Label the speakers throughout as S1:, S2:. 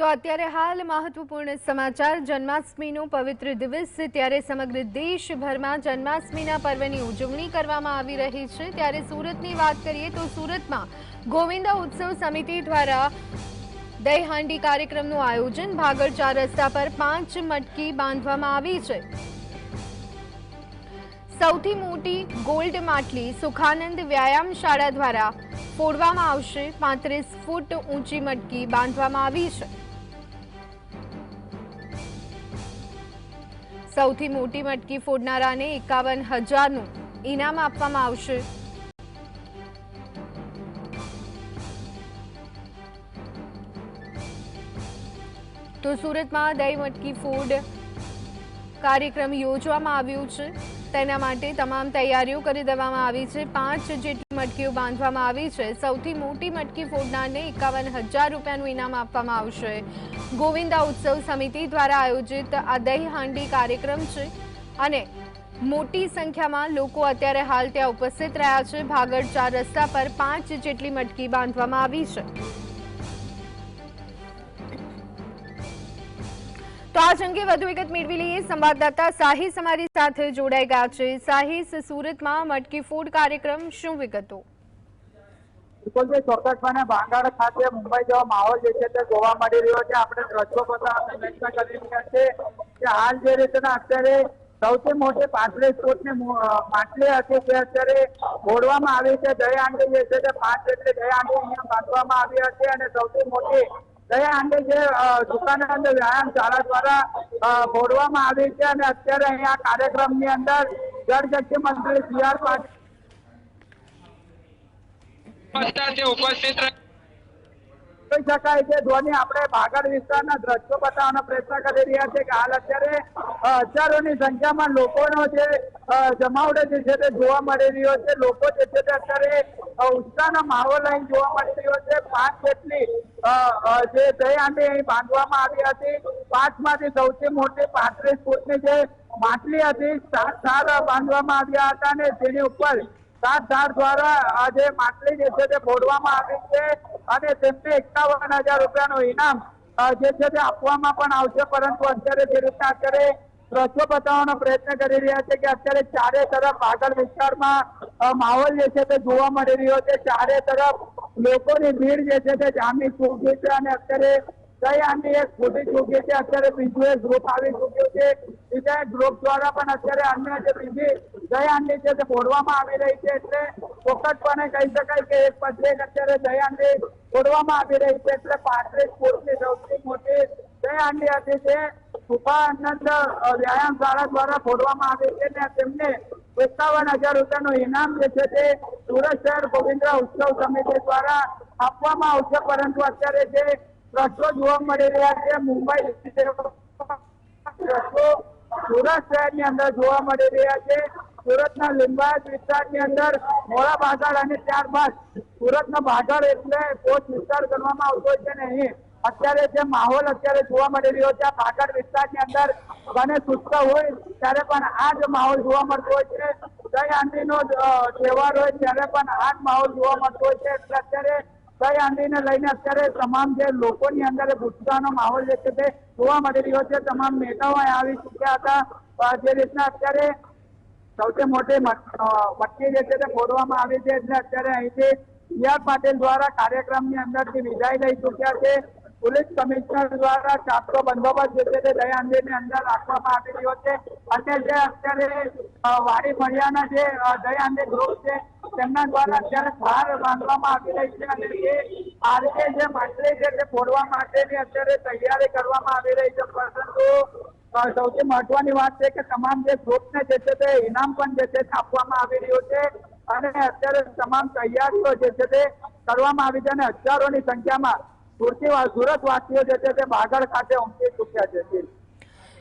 S1: તો અત્યારે હાલ મહત્વપૂર્ણ સમાચાર. જન્માષ્ટમીનો પવિત્ર દિવસ ત્યારે સમગ્ર દેશભરમાં જન્માષ્ટમીના પર્વની ઉજવણી કરવામાં આવી રહી છે. ત્યારે સુરતની વાત કરીએ તો સુરતમાં ગોવિંદા ઉત્સવ સમિતિ દ્વારા દહીહાંડી કાર્યક્રમનું આયોજન ભાગળ ચાર રસ્તા પર પાંચ મટકી બાંધવામાં આવી છે. સૌથી મોટી ગોલ્ડ માટલી સુખાનંદ વ્યાયામ શાળા દ્વારા ફોડવામાં આવશે. પાંત્રીસ ફૂટ ઊંચી મટકી બાંધવામાં આવી છે. સૌથી મોટી મટકી ફોડનારાને એકાવન હજારનું ઇનામ આપવામાં આવશે. તો સુરતમાં દહીં મટકી ફૂડ કાર્યક્રમ યોજવામાં આવ્યું છે. તેના માટે તમામ તૈયારીઓ કરી દેવામાં આવી છે. પાંચ જેટલી મટકીઓ બાંધવામાં આવી છે. સૌથી મોટી મટકી ફોડનારને એકાવન હજાર રૂપિયાનું ઇનામ આપવામાં આવશે. ગોવિંદા ઉત્સવ સમિતિ દ્વારા આયોજિત આ દહીં હાંડી કાર્યક્રમ છે અને મોટી સંખ્યામાં લોકો અત્યારે હાલ ત્યાં ઉપસ્થિત રહ્યા છે. ભાગળ ચાર રસ્તા પર પાંચ જેટલી મટકી બાંધવામાં આવી છે. તો આ અંગે વધુ વિગત મેળવી લઈએ. સંવાદદાતા સાહિસ અમારી સાથે જોડાઈ ગયા છે. સાહિસ સુરતમાં મટકી ફૂડ કાર્યક્રમ શું વિગતો?
S2: બિલકુલ જે જે છે તે જોવા છે. છે જે અત્યારે સૌથી મોટી માટલી હતી તે અત્યારે ઘોડવામાં આવી છે. જે છે તે પાંચ જેટલી દયા હાંડી અહીંયા બાંધવામાં આવી હતી અને સૌથી મોટી દહીં અંગે જે દુકાન અંદર વ્યાયામ શાળા દ્વારા અ, ઘોડવામાં આવી છે અને અત્યારે અહીંયા કાર્યક્રમની અંદર જળશક્તિ મંત્રી સી આર પાટીલ
S3: ઉપસ્થિત
S2: જોઈ શકાય છે ધોની આપણે ભાગળ વિસ્તારના દ્રશ્યો બતાવવાનો પ્રયત્ન કરી રહ્યા છે કે હાલ અત્યારે હજારોની સંખ્યામાં લોકોનો જે જમાવડો જે છે તે જોવા મળી રહ્યો છે. લોકો જે છે તે અત્યારે ઉત્સાહનો માહોલ અહીં જોવા મળી રહ્યો છે. પાંચ જેટલી જે દહી હાંડી અહીં બાંધવામાં આવી હતી. પાંચમાંથી સૌથી મોટી પાંત્રીસ ફૂટની જે માટલી હતી, સાત તાર બાંધવામાં આવ્યા હતા અને તેની ઉપર સાત ધાર દ્વારા જે માટલી જે છે તે ફોડવામાં આવી છે. અને તેમને એકાવન હજાર રૂપિયાનું ઇનામ જે છે તે આપવામાં પણ આવશે, પરંતુ અત્યારે જે રીતના અત્યારે દ્રશ્યો બતાવવાનો પ્રયત્ન કરી રહ્યા છે કે અત્યારે ચારે તરફ આગળ વિસ્તારમાં માહોલ જે છે તે જોવા મળી રહ્યો છે. ચારે તરફ લોકોની ભીડ જે છે તે જામી ચૂકી છે અને અત્યારે કઈ એક ફૂટી ચૂકી છે, અત્યારે બીજું એક ગ્રુપ આવી ચૂક્યું છે. બીજા ગ્રુપ દ્વારા પણ અત્યારે અન્ય જે બીજી દયાંડી છે તે ફોડવામાં આવી રહી છે, એટલે ચોક્કસપણે કહી શકાય કે એક પછી એક અત્યારે દયાંડી છોડવામાં આવી રહી છે. એટલે પાંત્રીસ ફૂટની સૌથી મોટી દયાંડી હતી તે સુભાનંદ વ્યાયામ શાળા દ્વારા ફોડવામાં આવી છે ને તેમને એકાવન હજાર રૂપિયાનું ઇનામ જે છે તે સુરત શહેર ગોવિંદરા ઉત્સવ સમિતિ દ્વારા આપવામાં આવશે. પરંતુ અત્યારે જે દ્રશ્યો જોવા મળી રહ્યા છે, મુંબઈ સુરત શહેરની અંદર જોવા મળી રહ્યા છે. સુરતના લિંબાયત વિસ્તારની અંદર મોડા ભાગળ અને ત્યારબાદ સુરતનો ભાગળ એટલે કોચ વિસ્તાર કરવામાં આવતો છે ને અહીં. અત્યારે જે માહોલ અત્યારે જોવા મળી રહ્યો છે, આ ભાગળ વિસ્તારની અંદર બને ઉત્સવ હોય ત્યારે પણ આ જ માહોલ જોવા મળતો હોય છે. દહીં આંડીનો તહેવાર હોય ત્યારે પણ આ જ માહોલ જોવા મળતો હોય છે. એટલે અત્યારે દહીં આંડીને લઈને અત્યારે તમામ જે લોકોની અંદર ગુસ્સાનો માહોલ જે છે તે જોવા મળી રહ્યો છે. તમામ નેતાઓ આવી ચૂક્યા હતા. જે રીતના અત્યારે સૌથી મોટી મટ- મટકી જે છે તે ફોડવામાં આવી છે એટલે અત્યારે અહીંથી સી આર પાટીલ દ્વારા કાર્યક્રમની અંદરથી વિદાય લઈ ચૂક્યા છે. પોલીસ કમિશનર દ્વારા ચાપતો બંદોબસ્ત જે છે તે દયાંદેની અંદર રાખવામાં આવી રહ્યો છે. અને જે અત્યારે વાડી ફળિયાના જે અ, ગ્રુપ છે તેમના દ્વારા અત્યારે ધાર બાંધવામાં આવી રહી છે અને તે આરકે જે માટલી છે તે ફોડવા માટેની અત્યારે તૈયારી કરવામાં આવી રહી છે. પરંતુ સૌથી મહત્વની વાત છે કે તમામ જે ગ્રુપને જે છે તે ઇનામ પણ જે છે આપવામાં આવી રહ્યું છે અને અત્યારે તમામ તૈયારીઓ જે છે તે કરવામાં આવી છે અને હજારોની સંખ્યામાં સુરતી સુરત વાસીઓ જે છે તે બાગળ ખાતે ઉમટી ચૂક્યા છે.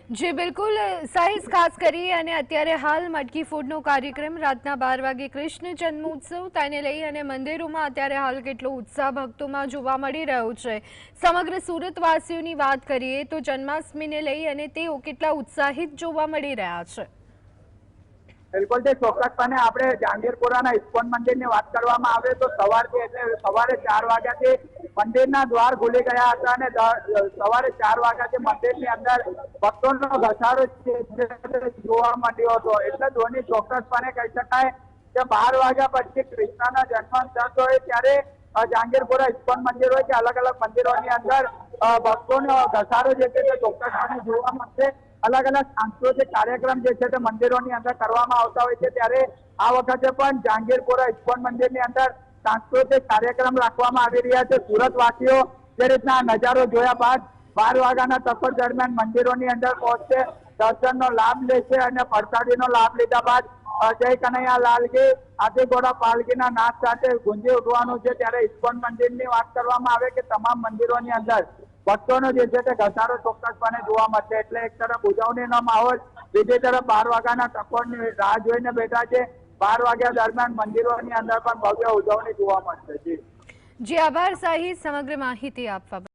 S1: જી, બિલકુલ. સાહિસ ખાસ કરી અને અત્યારે હાલ મટકી ફૂડનો કાર્યક્રમ રાતના બાર વાગે કૃષ્ણ જન્મોત્સવ તેને લઈ અને મંદિરોમાં અત્યારે હાલ કેટલો ઉત્સાહ ભક્તોમાં જોવા મળી રહ્યો છે. સમગ્ર સુરતવાસીઓની વાત કરીએ તો જન્માષ્ટમીને લઈ અને તેઓ કેટલા ઉત્સાહિત જોવા મળી રહ્યા છે.
S2: બિલકુલ તે ચોક્કસપણે આપણે જાંગીરપુરાના ઇસ્કોન મંદિરની વાત કરવામાં આવે તો સવારથી એટલે સવારે ચાર વાગ્યાથી મંદિરના દ્વાર ખુલી ગયા હતા અને સવારે ચાર વાગ્યાથી મંદિરની અંદર ભક્તોનો ઘસારો જોવા મળ્યો હતો. એટલે ધોની ચોક્કસપણે કહી શકાય કે બાર વાગ્યા પછી કૃષ્ણના જન્મ થતો હોય ત્યારે જાંગીરપુરા ઇસ્કોન મંદિર હોય કે અલગ અલગ મંદિરોની અંદર ભક્તોનો ઘસારો જે છે તે ચોક્કસપણે જોવા મળશે. અલગ અલગ સાંસ્કૃતિક કાર્યક્રમ જે છે તે મંદિરોની અંદર કરવામાં આવતા હોય છે. ત્યારે આ વખતે પણ જહાંગીરપુરા ઇસ્કોન મંદિરની અંદર સાંસ્કૃતિક કાર્યક્રમ રાખવામાં આવી રહ્યા છે. સુરતવાસીઓ જે રીતના નજારો જોયા બાદ બાર વાગ્યાના તફર દરમિયાન મંદિરોની અંદર પહોંચશે, દર્શનનો લાભ લેશે અને પ્રસાદીનો લાભ લીધા બાદ અજય જય કનૈયા લાલગી હાથી પાલગીના નાદ સાથે ગુંજી ઉઠવાનું છે. ત્યારે ઇસ્કોન મંદિરની વાત કરવામાં આવે કે તમામ મંદિરોની અંદર ભક્તોનો જે છે તે ઘસારો ચોક્કસપણે જોવા મળશે. એટલે એક તરફ ઉજવણીનો માહોલ, બીજી તરફ બાર વાગ્યાના ટકોરની રાહ જોઈને બેઠા છે. બાર વાગ્યા દરમિયાન મંદિરોની અંદર પણ ભવ્ય ઉજવણી જોવા મળશે. જી.
S1: આભાર સાહી સમગ્ર માહિતી આપવા.